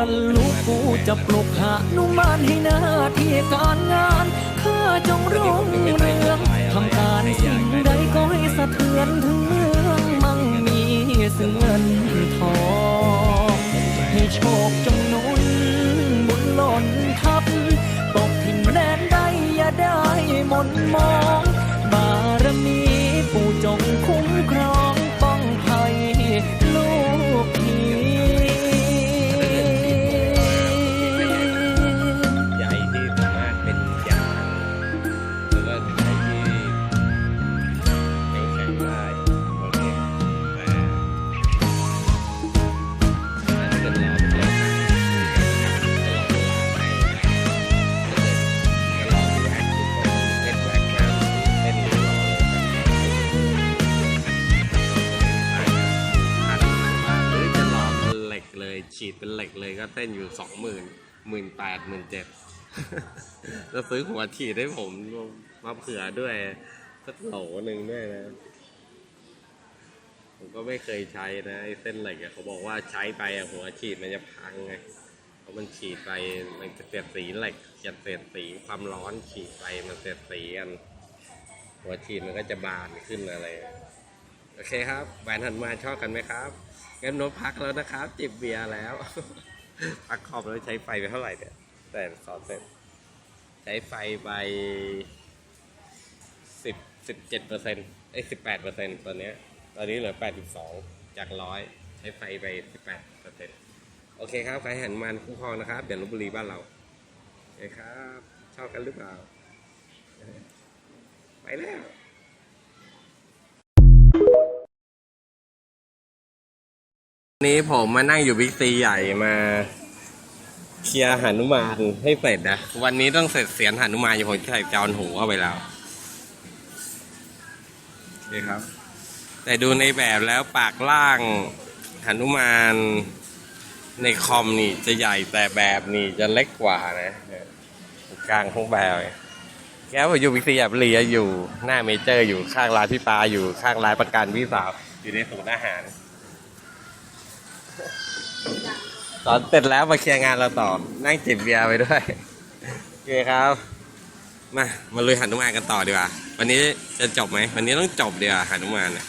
คันลูกกูจะปลุกหานุมานให้หน้าที่การงานข้าจงรุ่งเรืองทำการสิ่งใดก็ให้สะเทือนถึงเมืองมั่งมีซึ่งเงินทองให้โชคจงนุนบุญหล่นทับตกถิ่นแดนใดอย่าได้หมนมอง บารมีปู่จงคุ้มครอง นอยู่สองหมื่นหมื่นแปดหมื่นเจ็ดแล้วซื้อหัวฉีดให้ผมมาเผื่อด้วยสักโหลหนึ่งด้วยนะ ผมก็ไม่เคยใช้นะไอ้เส้นเหล็กเขาบอกว่าใช้ไปอะหัวฉีดมันจะพังไงเพราะมันฉีดไปมันจะเสียดสีเหล็กจะเสียดสีความร้อนฉีดไปมันเสียดสีกัน หัวฉีดมันก็จะบานขึ้นอะไรโอเคครับแหวนหันมาชอบกันไหมครับงั้นโนพักแล้วนะครับ จิบเบียร์แล้ว พักขอบแล้วใช้ไฟไปเท่าไหร่เนี่ยแต่สอนเสร็จ ใช้ไฟไปสิบสิบเจ็ดเปอร์เซ็นต์ไอ้สิบแปดเปอร์เซ็นต์ตอนเนี้ยตอนนี้เหลือแปดสิบสองจากร้อยใช้ไฟไปสิบแปดเปอร์เซ็นต์โอเคครับใครหันมันคุ้มครองนะครับเดี๋ยวลบบุรีบ้านเราโอเคครับชอบกันหรือเปล่า ไปแล้ว วันนี้ผมมานั่งอยู่บิ๊กซีใหญ่มาเคลียร์หนุมานให้เสร็จนะ วันนี้ต้องเสร็จเสียนหนุมานอยู่ผมใส่จอนหูเข้าไปแล้วโอเคครับ แต่ดูในแบบแล้วปากล่างหนุมานในคอมนี่จะใหญ่แต่แบบนี่จะเล็กกว่านะกลางของแบบแกผมอยู่บิ๊กซีแบบเรียอยู่หน้าเมเจอร์อยู่ข้างร้านพี่ปาอยู่ข้างร้านประกันพี่สาวอยู่ในศูนย์อาหาร ตอนเสร็จแล้วมาเคลียร์งานเราต่อ นั่งจิบเบียร์ไปด้วย โอเคครับ มา มาลุยหันุมานกันต่อดีกว่า วันนี้จะจบไหม วันนี้ต้องจบเดียวาหันุมานเนี่ย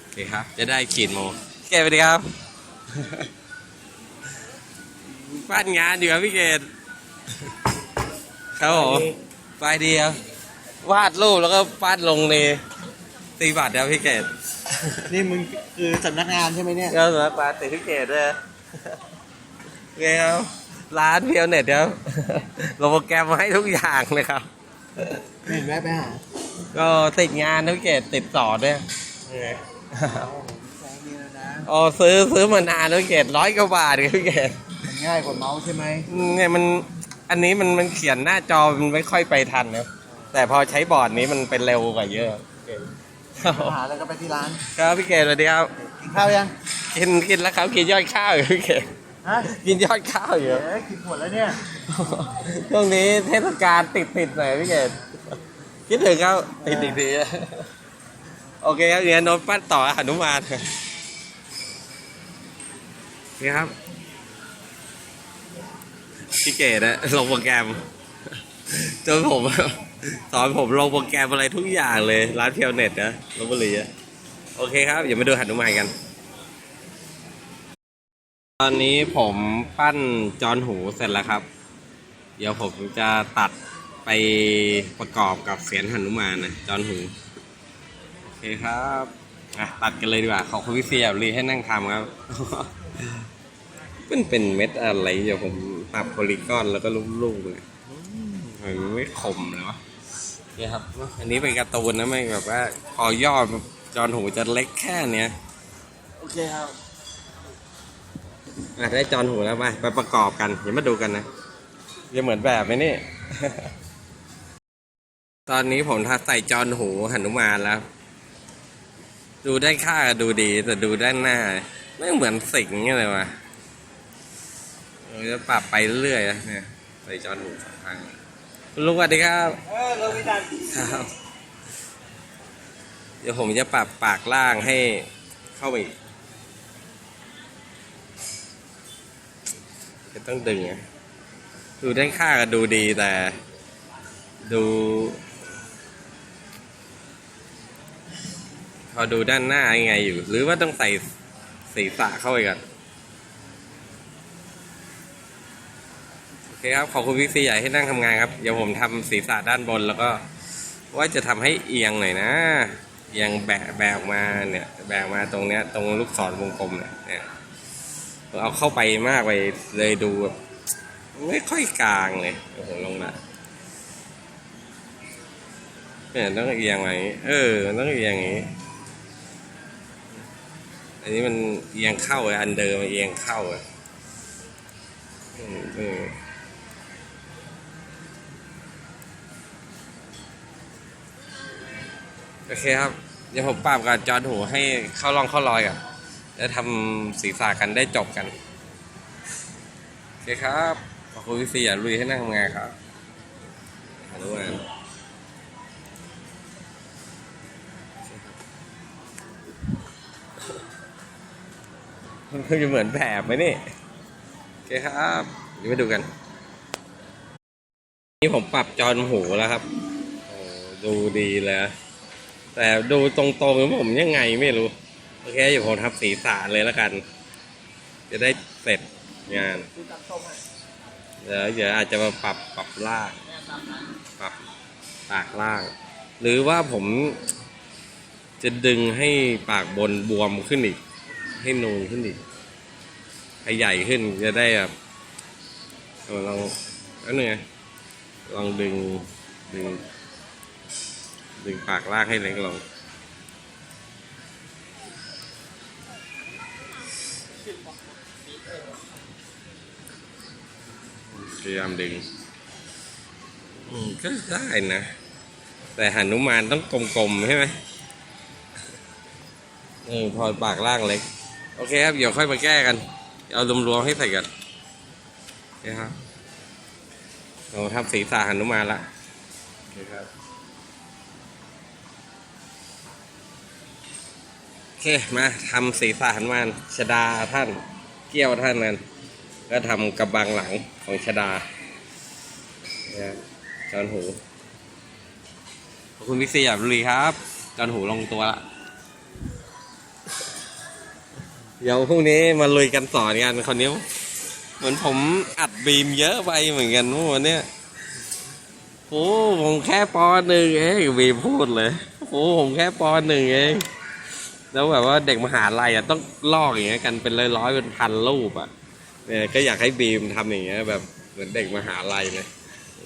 โอเคครับ จะได้ขีดโมโอเคไปดีครับปั้นงานอยู่ครับพี่เกดครับผมไปดีครับ วาดรูปแล้วก็ปั้นลงในตีบัตรครับพี่เกดนี่มึงคือสำนักงานใช่ไหมเนี่ยก็สำหรับปาติพิเกตด้วย โอเคครับ ร้านเพียวเน็ตครับลงโปรแกรมมาให้ทุกอย่างเลยครับไม่เห็นแวะไปหาก็ติดงานพิเกตติดต่อด้วยเอาใช้นี่แล้วนะอ๋อซื้อซื้อมานานพิเกตร้อยกว่าบาทครับพิเกตมันง่ายกว่าเมาส์ใช่ไหมเนี่ยมันอันนี้มันมันเขียนหน้าจอมันไม่ค่อยไปทันนะแต่พอใช้บอร์ดนี้มันเป็นเร็วกว่าเยอะครับหาแล้วก็ไปที่ร้าน ครับพี่เกตสวัสดีครับ กินข้าวยัง กินกินแล้วครับกินยอดข้าวอยู่พี่เกต ฮะกินยอดข้าวอยู่เอ๊ะกินหมดแล้วเนี่ย ช่วงนี้เทศกาลติดติดๆหน่อยพี่เกดคิดถึงเขาติดติดดีโอเคครับเดี๋ยวโน้ตปั้นต่อหนุมานนี่ครับพี่เกดอะลงโปรแกรมจนผมสอนผมลงโปรแกรมอะไรทุกอย่างเลยร้านเพียวเน็ตนะลบบุรีอะโอเคครับอย่ามาดูหนุมานกัน ตอนนี้ผมปั้นจอนหูเสร็จแล้วครับ เดี๋ยวผมจะตัดไปประกอบกับเสียนหนุมานนะจอนหู โอเคครับอะตัดกันเลยดีกว่า ขอคุณพี่เสียบรีให้นั่งทำครับ มันเป็นเม็ดอะไร เดี๋ยวผมปรับโพลีกอนแล้วก็ลูกๆเลยมมันไม่คมเลยวะนี่ครับ อันนี้เป็นการ์ตูนนะไม่แบบว่าพอย่อจอนหูจะเล็กแค่เนี้ย โอเคครับ อะได้จอนหูแล้วไปไปประกอบกันเดี๋ยวมาดูกันนะจะเหมือนแบบไหมนี่ ตอนนี้ผมทัดใส่จอนหูหนุมานแล้ว ดูได้านข้างดูดีแต่ดูด้านหน้า ไม่เหมือนสิงห์เลยวะเราจะปรับไปเรื่อยๆนะเนี่ยใส่จอนหูสองข้างคุณลุงสวัสดีครับเออเราไม่ดันครับ เดี๋ยวผมจะปรับปากล่างให้เข้าไปอีก ต้องดึงดูด้านข้างก็ดูดีแต่ ดูพอดูด้านหน้ายังไงอยู่ หรือว่าต้องใส่ศีระเข้าไปก่อนโอเคครับ ขอบคุณพี่ซีใหญ่ให้นั่งทำงานครับ เดี๋ยวผมทำศีระด้านบนแล้วก็ ว่าจะทำให้เอียงหน่อยนะเอียงแบะแบะออกมาเนี่ย แบะออกมาตรงเนี้ย ตรงลูกศรวงกลมเนี่ย เอาเข้าไปมากไปเลยดูแบบไม่ค่อยกลางเลยโอ้โหลงละเนี่ยต้องเอียงไรอย่างเออมันต้องเอียงอย่างงี้ อันนี้มันเอียงเข้าอะอันเดิมมันเอียงเข้าอะอืมเออโอเคครับ เดี๋ยวผมปราบกับจอร์ดหูให้เข้าร่องเข้ารอยก่อน แล้ทำศีรษะกันได้จบกัน โอเคครับ ขอบคุณพี่ซีอย่าลุยให้นั่งทำงานครับอนุมานมันเพิ่งจะเหมือนแบบไหมนี่ โอเคครับเดี๋ยวมาดูกัน นี่ผมปรับจอหูแล้วครับ โอ้ดูดีเลยแต่ดูตรงๆขอผมยังไงไม่รู้ โอเคอยู่ผมทำสีสารเลยแล้วกัน จะได้เสร็จงานเดี๋ยวเดี๋ยวอาจจะมาปรับปรับล่างปรับปากล่าง หรือว่าผม จะดึงให้ปากบนบวมขึ้นอีก ให้นูนขึ้นอีกให้ใหญ่ขึ้นจะได้แบบเอาลองอันนึงไงลองดึงดึงดึงปากล่างให้เล็กลง พยายามดึง อืมก็ได้นะ แต่หนุมานต้องกลมๆใช่ไหมเออพอปากล่างเล็ก โอเคครับ เดี๋ยวค่อยมาแก้กัน เอารวมๆให้ใส่กันโอเคครับเราทำศีรษะหนุมานละโอเคครับโอเคมาทำศีรษะหนุมานชดาท่านเกี้ยวท่านนั้นก็ทำกระบังหลัง ของชดาเนี่ยจอนหูขอบคุณพี่ซีหยาบบุรีครับ จอนหูลงตัวละเดี๋ยวพรุ่งนี้มาลุยกันสอนกันคนนี้เหมือนผมอัดบีมเยอะไปเหมือนกันเมื่อวันเนี้ยโอ้ผมแค่ปอหนึ่งเองบีมพูดเลยโอ้ผมแค่ปอหนึ่งเองแล้วแบบว่าเด็กมหาลัยอะต้องลอกอย่างเงี้ยกันเป็นร้อยๆเป็นพันรูปอะ เนี่ยก็อยากให้บีมทำอย่างเงี้ยแบบเหมือนเด็กมหาลัยเลย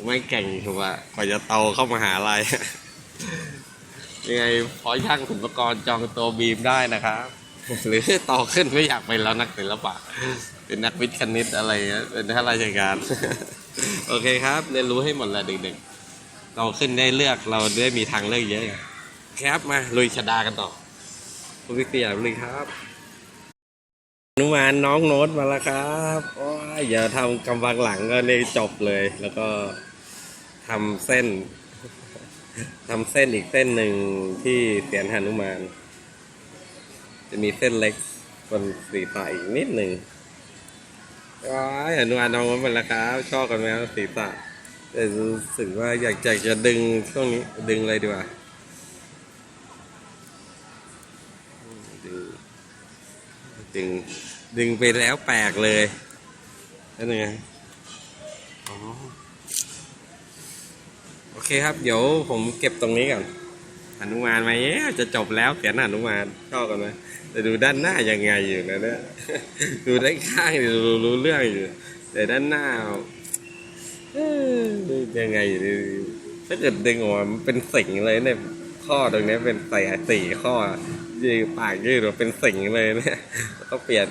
ไม่เก่งถูกป่ะกว่าจะโตเข้ามหาลัยยังไงพอช่างศิลปกรจองตัวบีมได้นะครับหรือโตขึ้นไม่อยากเป็นแล้วนักศิลปะ เป็นนักวิทย์คณิตอะไรเงี้ยเป็นข้าราชการ โอเคครับ เรียนรู้ให้หมดแหละเด็กๆโตขึ้นได้เลือกเราได้มีทางเลือกเยอะครับมาลุยชะดากันต่อคุณวิทยาลุยครับ นุมานน้องโน้ตมาแล้วครับอยอย่าทำกำบังหลังก็เลยจบเลย แล้วก็ทำเส้นทำเส้นอีกเส้นหนึ่งที่เสียนหนุมาน จะมีเส้นเล็กบนสีฟ้าอีกนิดหนึ่งว้ายอนุมานน้องโน้ตมาแล้วครับ ชอบกันไหมครับสีฟ้าแต่รู้สึกว่าอยากจะจะดึงช่วงนี้ดึงเลยดีกว่าดึง ดึงดึงไปแล้วแปลกเลยนั่นไงอ๋อโอเคครับ เดี๋ยวผมเก็บตรงนี้ก่อนหนุมานมาเอ๊จะจบแล้วเสียนหนุมานชอบกันไหมแต่ดูด้านหน้ายังไงอยู่นะเนี่ยดูด้านข้างดูรู้เรื่องอยู่ แต่ด้านหน้ายังไงอยู่ถ้าเกิดดึงออกมามันเป็นสิ่งเลยเนี่ยข้อตรงนี้เป็นใส่สี่ข้อ ยืดปากยืดเป็นสิงเลยเนี่ยแล้วก็เปลี่ยน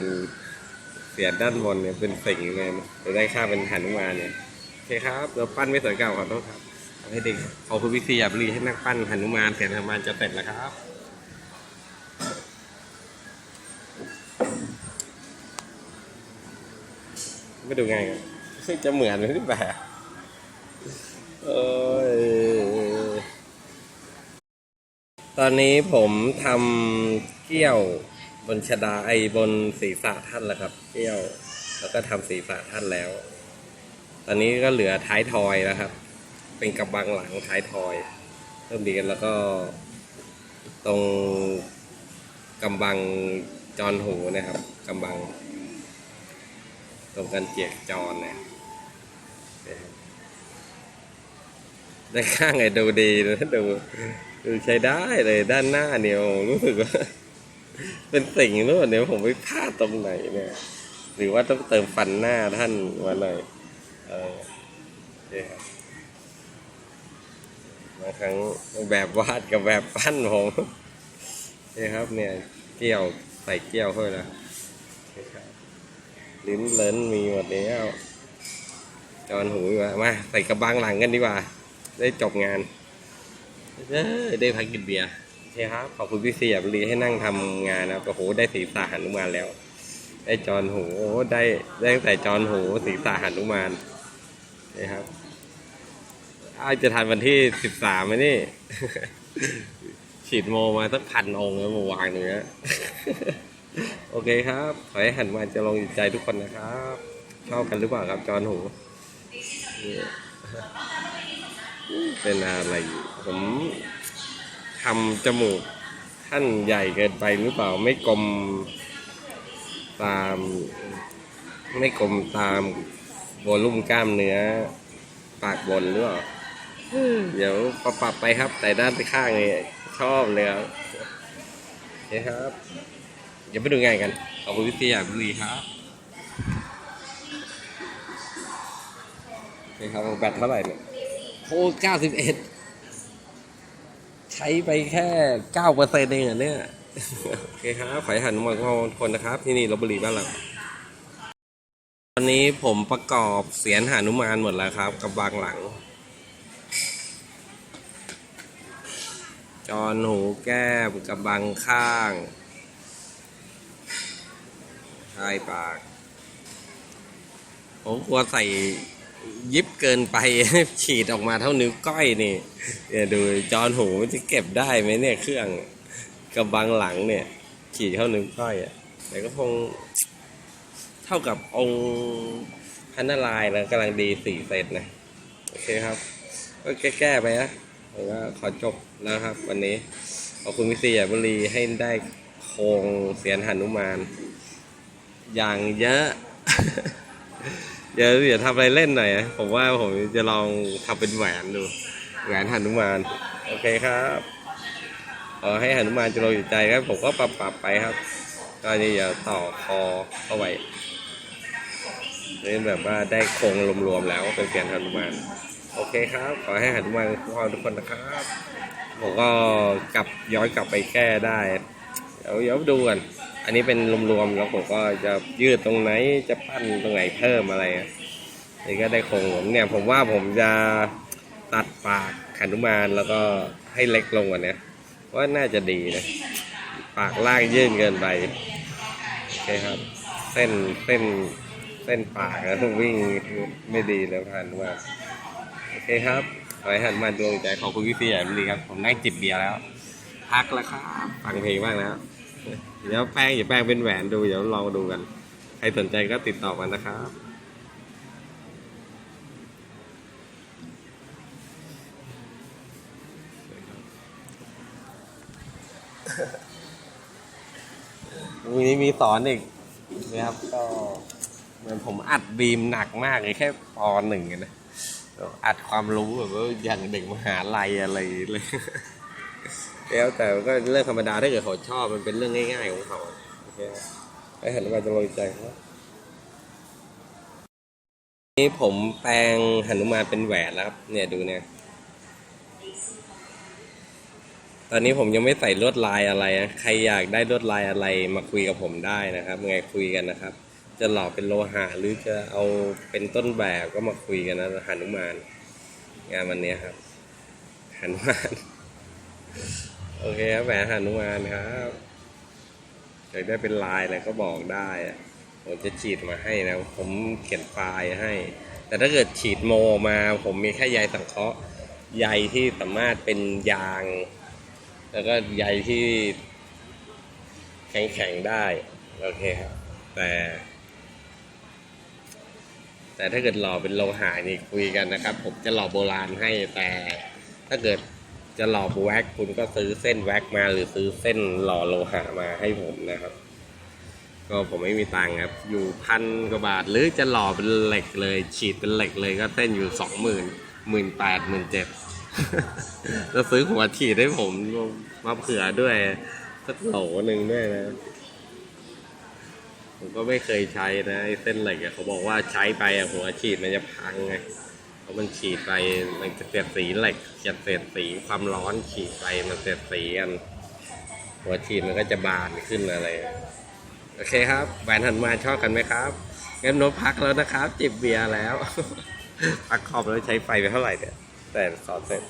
เปลี่ยนด้านบนเนี่ยเป็นสิงเลยจะได้ค่าเป็นหันมาเนี่ยโอเคครับเราปั้นไม่สวยเก่าขอโทษครับเอาให้เด็กขอคุณวิซีอย่าบรีให้นักปั้นหันุมานเสียงหันุมานจะเสร็จแล้วครับไม่ดูไงกันจะเหมือนหรือเปล่าเอ้ย ตอนนี้ผมทำเกี้ยวบนชดาไอบนศีรษะท่านแล้วครับเกี้ยว แล้วก็ทำศีรษะท่านแล้ว ตอนนี้ก็เหลือท้ายทอยแล้วครับ เป็นกระบังหลังท้ายทอยเริ่มดีกันแล้วก็ ตรงกำบังจอนหูนะครับกำบัง ตรงกันเจียกจรเนี่ยได้ข้างไงดูดีนะดู ดูใช้ได้เลยด้านหน้าเนี่ยรู้สึกว่า เป็นสิ่งนู้นเนี่ยผมไปพลาดตรงไหนเนี่ย หรือว่าต้องเติมฟันหน้าท่านมาหน่อยเออเนี่ยครับบางครั้งแบบวาดกับแบบปั้นผมนี่ครับเนี่ยเกี้ยวใส่เกี้ยวเข้าไปแล้วลิ้นเลิ้นมีหมดแล้วจอนหูมามาใส่กระบังหลังกันดีกว่า ได้จบงาน เอ้ยได้พักกินเบียร์โอเคครับ ขอบคุณพี่เสียบรีให้นั่งทำงานนะครับโอ้โหได้ศีรษะหันุมานแล้ว ได้จอนหูได้ได้ตั้งแต่จอนหูศีรษะหันุมานนี่ครับอาจะทันวันที่สิบสามไหมนี่ ฉีดโมมาสักพันองค์แล้วมาวางเนื้อโอเคครับ ขอให้หันมาจะลงใจทุกคนนะครับชอบกันหรือเปล่าครับจอนหู เป็นอะไรอยู่ ผมทำจมูกท่านใหญ่เกินไปหรือเปล่าไม่กลมตาม ไม่กลมตามโวลุ่มกล้ามเนื้อ ปากบนหรือเปล่าเดี๋ยวปรับปรับไปครับ แต่ด้านข้างนี่ชอบเลยครับโอเครับเดี๋ยวไปดูงานกันขอบคุณวิทยาบุรีครับโอเครับแบตเท่าไหร่เนี่ยโอ้เก้าสิบเอ็ด ช้ไปแค่เก้าเปอร์เซ็นต์เองเหรอเนี่ย โอเคครับขอให้หันมองทุกคนนะครับ ที่นี่ลบบุรีบ้านเราตอนนี้ผมประกอบเสียนหานุมานหมดแล้วครับ กับบางหลัง จอนหูแก้มกับบางข้างชายปาก ผมกลัวใส่ ยิบเกินไป ฉีดออกมาเท่านิ้วก้อยนี่เนี่ยดูจอนหูจะเก็บได้ไหมเนี่ยเครื่องกับบางหลังเนี่ย ฉีดเท่านิ้วก้อยอะ่ะแต่ก็คงเท่ากับองค์พันนารายแล้วกำลังดีสี่เซตนะโอเคครับ ก็แก้ๆไปนะผมก็ขอจบแล้วครับ วันนี้ขอบคุณพิเศษบุรีให้ได้โครงเสียนหนุมาน อย่างเยอะ เดี๋ยวเดี๋ยวทำอะไรเล่นหน่อยนะผมว่าผมจะลองทำเป็นแหวนดู แหวนหนุมาน โอเคครับขอให้หนุมานจะลงอยู่ใจครับ ผมก็ปรับปรับไปครับ ก็นี่อย่าต่อคอเข้าไว้นี่แบบว่าได้โครงรวมๆแล้วเป็นเสียนหนุมานโอเคครับ ขอให้หนุมานคุ้มครองทุกคนนะครับ ผมก็กลับย้อนกลับไปแก้ได้ เดี๋ยวเดี๋ยวดูกัน อันนี้เป็นรวมๆแล้วผมก็จะยืดตรงไหนจะปั้นตรงไหนเพิ่มอะไรอะนี่ก็ได้คงผมเนี่ยผมว่าผมจะตัดปากขันุมานแล้วก็ให้เล็กลงกว่านี้ว่าน่าจะดีนะ ปากล่างยื่นเกินไปโอเคครับ เส้นเส้นเส้นปากอะวิ่งไม่ดีเลยผ่านมาโอเคครับขอให้หันมาดวงใจขอบคุณพี่เสียดีครับ ผมนั่งจิบเบียร์แล้ว พักแล้วครับฟังเพลงบ้างแล้ว เดี๋ยวแป้งอย่าแป้งเป็นแหวนดู เดี๋ยวลองดูกัน ใครสนใจก็ติดต่อมานะครับวันนี้มีสอนอีกนะครับ ก็เหมือนผมอัดบีมหนักมากเลยแค่ปหนึ่งนะอัดความรู้แบบว่าอย่างเด็กมหาลัยอะไรเลย แล้วแต่ก็เรื่องธรรมดาถ้าเกิดเขาชอบมันเป็นเรื่องง่าย ๆของเขาโอเคไอ้เห็นว่าจะลงใจครับนี่ผมแปลงหนุมานเป็นแหวนแล้วครับ เนี่ยดูเนี่ย ตอนนี้ผมยังไม่ใส่ลวดลายอะไรนะใครอยากได้ลวดลายอะไรมาคุยกับผมได้นะครับไงคุยกันนะครับ จะหล่อเป็นโลหะหรือจะเอาเป็นต้นแบบก็มาคุยกันนะหนุมาน งานวันนี้ครับหนุมาน โอเคครับแหวนหนุมานครับอยากได้เป็นลายอะไรก็บอกได้ผมจะฉีดมาให้นะ ผมเขียนไฟล์ให้ แต่ถ้าเกิดฉีดโมมา ผมมีแค่ใยสังเคราะห์ใยที่สามารถเป็นยาง แล้วก็ใยที่แข็งๆได้ โอเคครับ แต่ แต่ถ้าเกิดหล่อเป็นโลหะนี่คุยกันนะครับ ผมจะหล่อโบราณให้แต่ถ้าเกิด จะหล่อแว็กคุณก็ซื้อเส้นแว็กมา หรือซื้อเส้นหล่อโลหะมาให้ผมนะครับ ก็ผมไม่มีตังค์ครับ อยู่พันกว่าบาท หรือจะหล่อเป็นเหล็กเลย ฉีดเป็นเหล็กเลยก็เส้นอยู่สองหมื่นหมื่นแปดหมื่นเจ็ดจะซื้อหัวฉีดให้ผมมาเผื่อด้วยสักโหลหนึ่งด้วยนะผมก็ไม่เคยใช้นะไอ้เส้นเหล็กอะเขาบอกว่าใช้ไปอะหัวฉีดมันจะพังไง ราะมันฉีดไปมันจะเสียดสีเหล็กจะเสียดสีความร้อนฉีดไปมันเสียดสีกันหัวฉีดมันก็จะบานขึ้นอะไร โอเคครับแหวนหันมาชอบกันไหมครับงั้นโนพักแล้วนะครับ จิบเบียร์แล้ว พักขอบแล้วใช้ไฟไปเท่าไหร่เนี่ย แต่สอนเสร็จ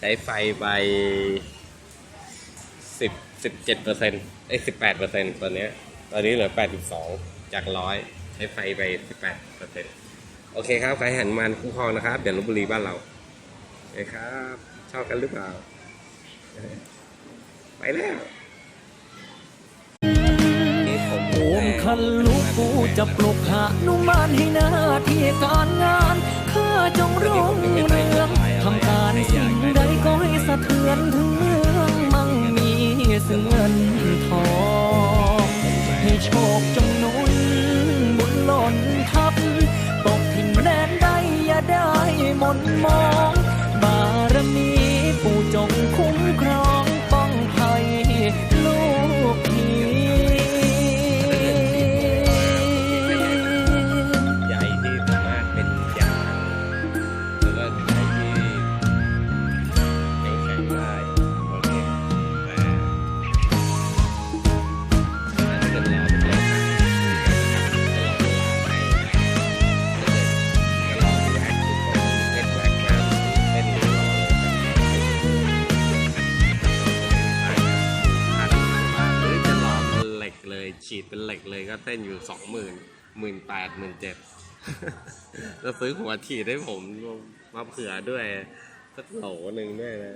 ใช้ไฟไปสิบสิบเจ็ดเปอร์เซ็นต์ไอ้สิบแปดเปอร์เซ็นต์ตอนนี้ ตอนนี้เหลือแปดสิบสองจากร้อยใช้ไฟไปสิบแปดเปอร์เซ็นต์ โอเคครับใครหันมันคุ้มครองนะครับเดี๋ยวลบบุรีบ้านเราโอเคครับ ชอบกันหรือเปล่า ไปแล้วโอมคันลูกกูจะปลุกหานุมานให้หน้าที่การงานข้าจงรุ่งเรืองทำการสิ่งใดก็ให้สะเทือนถึงเมืองมั่งมีซึ่งเงินทองให้โชคจง ก็เต้นอยู่สองหมื่นหมื่นแปดหมื่นเจ็ดแล้วซื้อหัวฉีดให้ผมมาเผื่อด้วยสักโหลหนึ่งด้วยนะ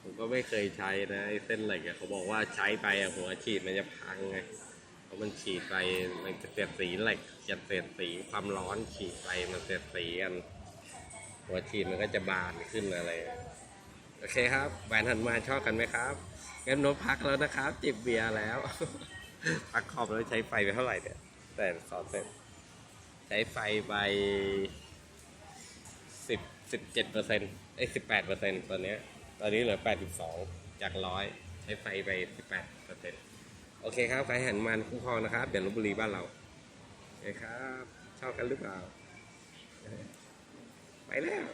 ผมก็ไม่เคยใช้นะไอ้เส้นเหล็กเขาบอกว่าใช้ไปอะหัวฉีดมันจะพังไงเพราะมันฉีดไปมันจะเสียดสีเหล็กจะเสียดสีความร้อนฉีดไปมันเสียดสีกัน หัวฉีดมันก็จะบานขึ้นอะไรโอเคครับแหวนหันมาชอบกันไหมครับงั้นนตพักแล้วนะครับ จิบเบียร์แล้ว พักขอบแล้วใช้ไฟไปเท่าไหร่เนี่ยแต่สอนเสร็จใช้ไฟไปสิบสิบเจ็ดเปอร์เซ็นต์ไอ้สิบแปดเปอร์เซ็นต์ตอนเนี้ยตอนนี้เหลือแปดสิบสองจากร้อยใช้ไฟไปสิบแปดเปอร์เซ็นต์โอเคครับใครหันมันคุ้มครองนะครับเดี๋ยวลบบุรีบ้านเราโอเคครับชอบกันหรือเปล่า ไปแล้ว